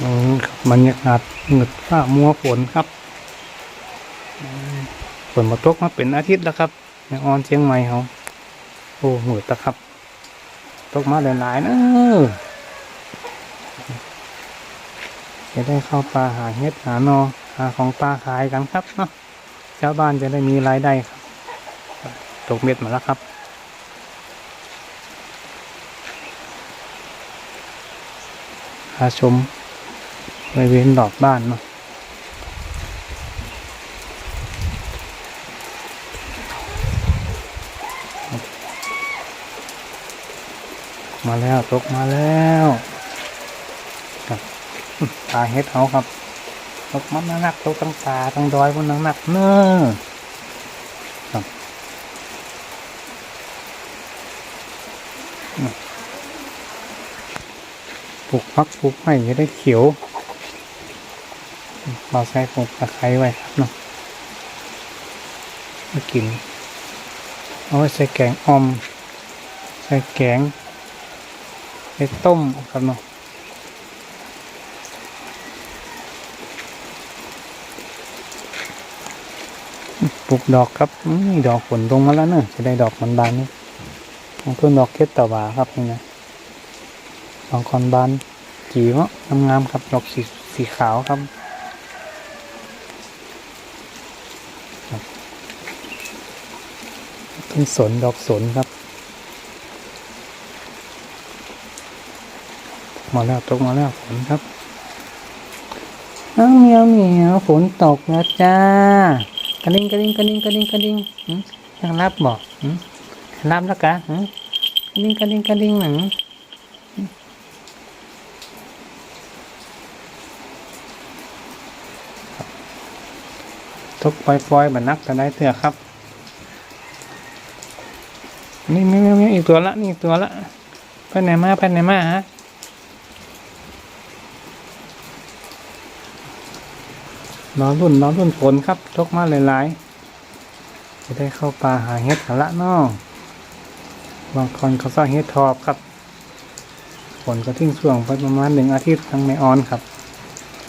อืมครับรรยากาศเหงืดฟ้ามัวฝนครับฝนมาตกมาเป็นอาทิตย์แล้วครับในออนเชียงใหม่เขาโอ้เหงืดตะครับ ตกมาหลายๆนะจะได้เข้าป่าหาเห็ดหานอหาของป่าขายกันครับเนาะชาวบ้านจะได้มีรายได้ครับ ตกเม็ดมาแล้วครับพาชม บริเวณดอกบ้านเนาะมาแล้วตกมาแล้วครับปลาเฮ็ดเขาครับตกมันหนักตกตั้งตาตั้งดอยมันหนักเนอะครับปลูกพักปลูกไม้จะได้เขียว เราใช้ปลูกตะไคร้ไว้ครับเนาะมากิน เอาไว้ใส่แกงออม ใส่แกงใส่ต้มครับเนาะปลูกดอกครับอดอกผลลงมาแล้วเนอะจะได้ดอกมันบานนี่ของเพื่อนดอกเก็ดตะวาครับนี่นะดอกคอนบานจีวะงามๆครับ ดอกสีสีขาวครับ ต้นสนดอกสนครับ มาแล้วตกมาแล้วฝนครับน้องเมียวเหมียวฝนตกแล้วจ้ากระดิ่งกระดิ่งกระดิ่งกระดิ่งกระดิ่งหืมยังรับบอกหืมรับแล้วกะหืมกระดิ่งกระดิ่งกระดิ่งหนังตกปล่อยๆบันนักจะได้เถอะครับ นี่ไม่ไม่ไม่อีกตัวละนี่อีกตัวละไปไหนมาไปไหนมาฮะรอรุ่นรอรุ่นฝนครับตกมาหลายๆจะได้เข้าป่าหาเห็ดกันละเนาะบางคนเขาสร้างเห็ดทอบครับฝนก็ทิ้งช่วงไปประมาณหนึ่งอาทิตย์ทั้งไม่ออนครับ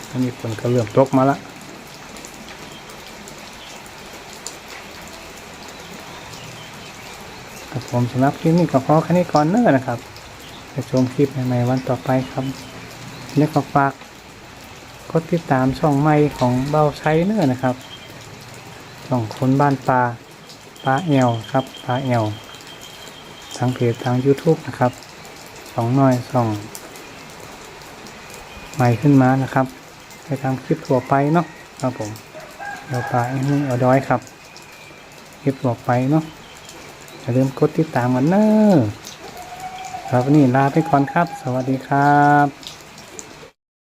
อันนี้ฝนก็เริ่มตกมาละ ครับผมสำหรับคลิปนี้ก็พอแค่นี้ก่อนเนอะนะครับไปชมคลิปใหม่ๆวันต่อไปครับแล้วก็ฝากกดติดตามช่องใหม่ของเบาใช้เนอะนะครับช่องคนบ้านปลาปลาแอวครับปลาแอวทางเพจทาง YouTube นะครับสองน้อยสองใหม่ขึ้นมานะครับ ไปทำคลิปทั่วไปเนาะครับผมเราปลาเอ็นเอาดอยครับ คลิปทั่วไปเนาะ อย่าลืมกดติดตามกันเนอะครับนี่ลาไปก่อนครับ สวัสดีครับ